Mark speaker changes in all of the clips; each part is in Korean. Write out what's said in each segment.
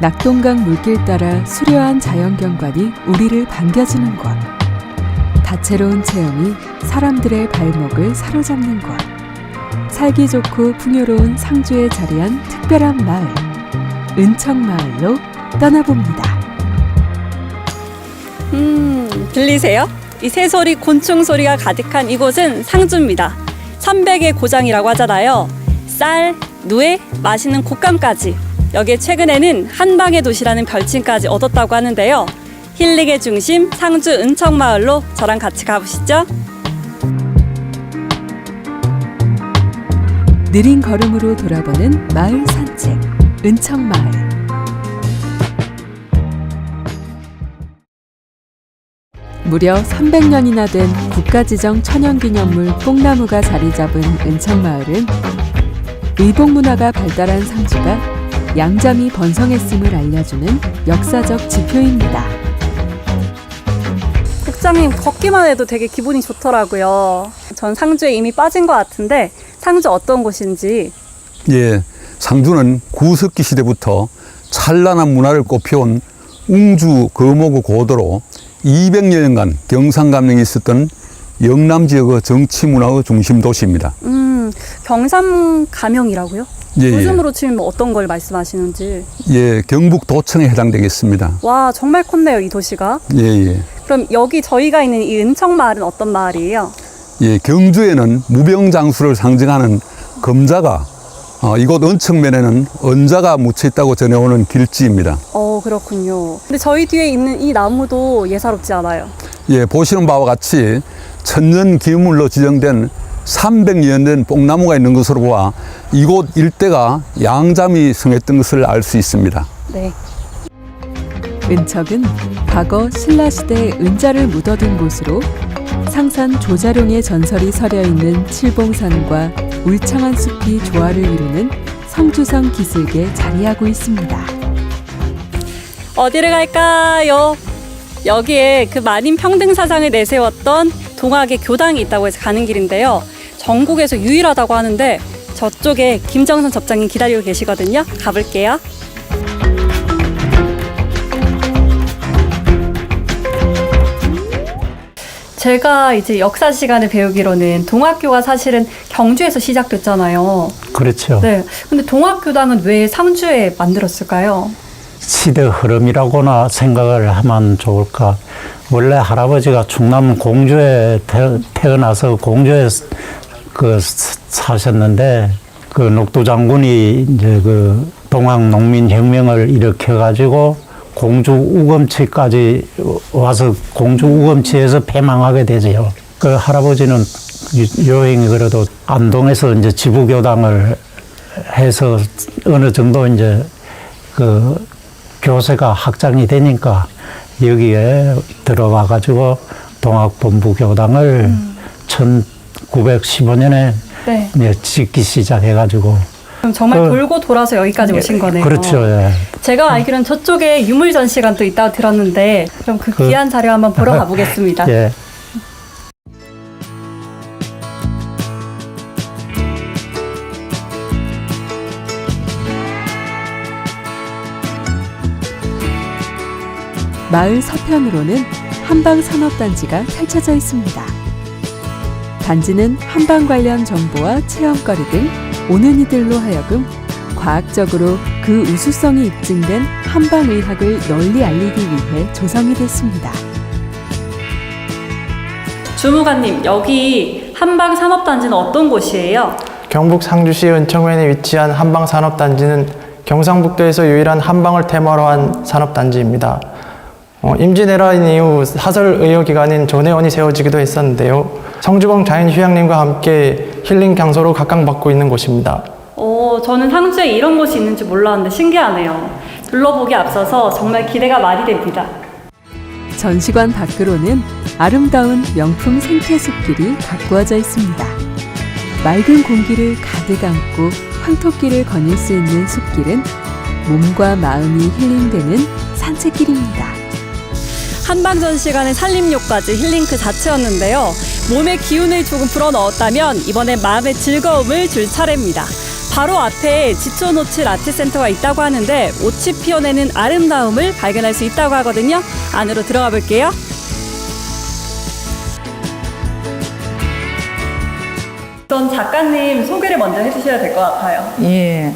Speaker 1: 낙동강 물길 따라 수려한 자연경관이 우리를 반겨주는 곳. 다채로운 체험이 사람들의 발목을 사로잡는 곳. 살기 좋고 풍요로운 상주에 자리한 특별한 마을. 은청마을로 떠나봅니다.
Speaker 2: 음, 들리세요? 이 새소리, 곤충 소리가 가득한 이곳은 상주입니다. 300의 고장이라고 하잖아요. 쌀, 누에, 맛있는 곶감까지. 여기에 최근에는 한방의 도시라는 별칭까지 얻었다고 하는데요. 힐링의 중심 상주 은청마을로 저랑 같이 가보시죠.
Speaker 1: 느린 걸음으로 돌아보는 마을 산책. 은청마을. 무려 300년이나 된 국가지정 천연기념물 뽕나무가 자리 잡은 은청마을은 의복 문화가 발달한 상주가 양잠이 번성했음을 알려주는 역사적 지표입니다.
Speaker 2: 국장님 걷기만 해도 되게 기분이 좋더라고요. 전 상주에 이미 빠진 것 같은데 상주 어떤 곳인지
Speaker 3: 예, 상주는 구석기 시대부터 찬란한 문화를 꽃피운 웅주 거모구 고도로 200여 년간 경상감령이 있었던 영남 지역의 정치 문화의 중심 도시입니다.
Speaker 2: 음 경삼 가명이라고요?
Speaker 3: 예, 예.
Speaker 2: 요즘으로 치면 뭐 어떤 걸 말씀하시는지
Speaker 3: 예, 경북 도청에 해당되겠습니다.
Speaker 2: 와 정말 컸네요 이 도시가.
Speaker 3: 예, 예.
Speaker 2: 그럼 여기 저희가 있는 이 은청 마을은 어떤 마을이에요?
Speaker 3: 예, 경주에는 무병장수를 상징하는 금자가 어, 이곳 은청면에는 은자가 묻혀 있다고 전해오는 길지입니다.
Speaker 2: 어 그렇군요. 근데 저희 뒤에 있는 이 나무도 예사롭지 않아요.
Speaker 3: 예, 보시는 바와 같이 천년 기물로 지정된 300년 된 뽕나무가 있는 것으로 보아 이곳 일대가 양잠이 성했던 것을 알 수 있습니다.
Speaker 2: 네.
Speaker 1: 은척은 과거 신라시대 은자를 묻어둔 곳으로 상산 조자룡의 전설이 서려 있는 칠봉산과 울창한 숲이 조화를 이루는 성주성 기슭에 자리하고 있습니다.
Speaker 2: 어디를 갈까요? 여기에 그 만인 평등 사상을 내세웠던 동학의 교당이 있다고 해서 가는 길인데요. 전국에서 유일하다고 하는데 저쪽에 김정선 접장님 기다리고 계시거든요. 가볼게요. 제가 이제 역사 시간에 배우기로는 동학교가 사실은 경주에서 시작됐잖아요.
Speaker 4: 그렇죠.
Speaker 2: 네. 근데 동학교당은 왜 상주에 만들었을까요?
Speaker 4: 시대 흐름이라고나 생각을 하면 좋을까. 원래 할아버지가 충남 공주에 태, 태어나서 공주에 스- 그 스- 사셨는데 그 녹두 장군이 이제 그 동학 농민 혁명을 일으켜 가지고 공주 우검치까지 와서 공주 우검치에서 패망하게 되죠. 그 할아버지는 유- 여행이 그래도 안동에서 이제 지부교당을 해서 어느 정도 이제 그 교세가 확장이 되니까 여기에 들어와 가지고 동학본부 교당을 1915년에
Speaker 2: 네.
Speaker 4: 짓기 시작해 가지고
Speaker 2: 그럼 정말
Speaker 4: 그-
Speaker 2: 돌고 돌아서 여기까지 오신 거네요.
Speaker 4: 그렇죠. 예.
Speaker 2: 제가 알기로는 저쪽에 유물 전시관도 있다고 들었는데 그럼 그
Speaker 4: 그-
Speaker 2: 귀한 자료 한번 보러 가보겠습니다.
Speaker 4: 예.
Speaker 1: 마을 서편으로는 한방 산업단지가 펼쳐져 있습니다. 단지는 한방 관련 정보와 체험거리 등 오는 이들로 하여금 과학적으로 그 우수성이 입증된 한방의학을 널리 알리기 위해 조성이 됐습니다.
Speaker 2: 주무관님 여기 한방 산업단지는 어떤 곳이에요?
Speaker 5: 경북 상주시 은청면에 위치한 한방산업단지는 경상북도에서 유일한 한방을 테마로 한 산업단지입니다. 어, 임진왜란 이후 사설 의료기관인 조내원이 세워지기도 했었는데요. 성주봉 자연휴양림과 함께 힐링 장소로 각광받고 있는 곳입니다.
Speaker 2: 어, 저는 상주에 이런 곳이 있는지 몰랐는데 신기하네요. 둘러보기 앞서서 정말 기대가 많이 됩니다.
Speaker 1: 전시관 밖으로는 아름다운 명품 생태숲길이 가꾸어져 있습니다. 맑은 공기를 가득 안고 황토길을 거닐 수 있는 숲길은 몸과 마음이 힐링되는 산책길입니다.
Speaker 2: 한방 전시관의 살림욕까지 힐링 그 자체였는데요. 몸의 기운을 조금 불어넣었다면 이번엔 마음의 즐거움을 줄 차례입니다. 바로 앞에 지촌오칠 아트센터가 있다고 하는데 옷이 피어내는 아름다움을 발견할 수 있다고 하거든요. 안으로 들어가 볼게요. 우선 작가님 소개를 먼저 해주셔야 될 것 같아요.
Speaker 6: 예.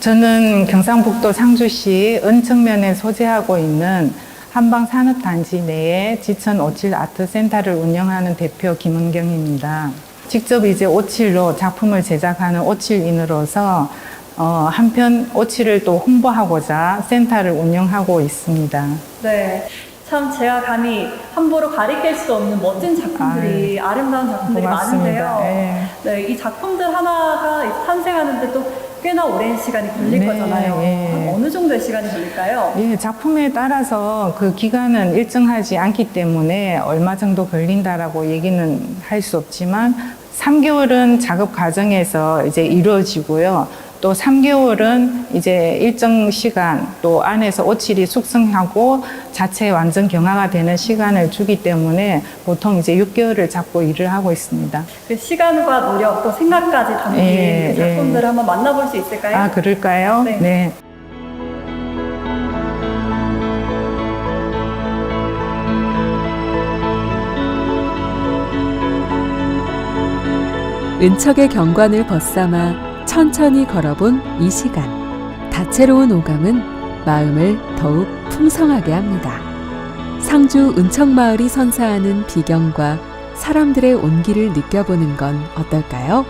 Speaker 6: 저는 경상북도 상주시 은청면에 소재하고 있는 한방 산업단지 내에 지천 오칠 아트센터를 운영하는 대표 김은경입니다. 직접 이제 오칠로 작품을 제작하는 오칠인으로서 어, 한편 오칠을 또 홍보하고자 센터를 운영하고 있습니다.
Speaker 2: 네. 참 제가 감히 함부로 가리킬 수 없는 멋진 작품들이 아름다운 작품들이
Speaker 6: 고맙습니다.
Speaker 2: 많은데요.
Speaker 6: 예.
Speaker 2: 네, 이 작품들 하나가 탄생하는데 또 꽤나 오랜 시간이 걸릴
Speaker 6: 네,
Speaker 2: 거잖아요.
Speaker 6: 예.
Speaker 2: 한 어느 정도의 시간이 걸릴까요?
Speaker 6: 예, 작품에 따라서 그 기간은 일정하지 않기 때문에 얼마 정도 걸린다라고 얘기는 할 수 없지만 3개월은 작업 과정에서 이제 이루어지고요. 또 3개월은 이제 일정 시간 또 안에서 오칠이 숙성하고 자체 완전 경화가 되는 시간을 주기 때문에 보통 이제 6개월을 잡고 일을 하고 있습니다.
Speaker 2: 그 시간과 노력 또 생각까지 담긴
Speaker 6: 예,
Speaker 2: 그 작품들을
Speaker 6: 예.
Speaker 2: 한번 만나볼 수 있을까요?
Speaker 6: 아, 그럴까요?
Speaker 2: 네.
Speaker 6: 네.
Speaker 1: 은척의 경관을 벗삼아 천천히 걸어본 이 시간. 다채로운 오감은 마음을 더욱 풍성하게 합니다. 상주 은척마을이 선사하는 비경과 사람들의 온기를 느껴보는 건 어떨까요?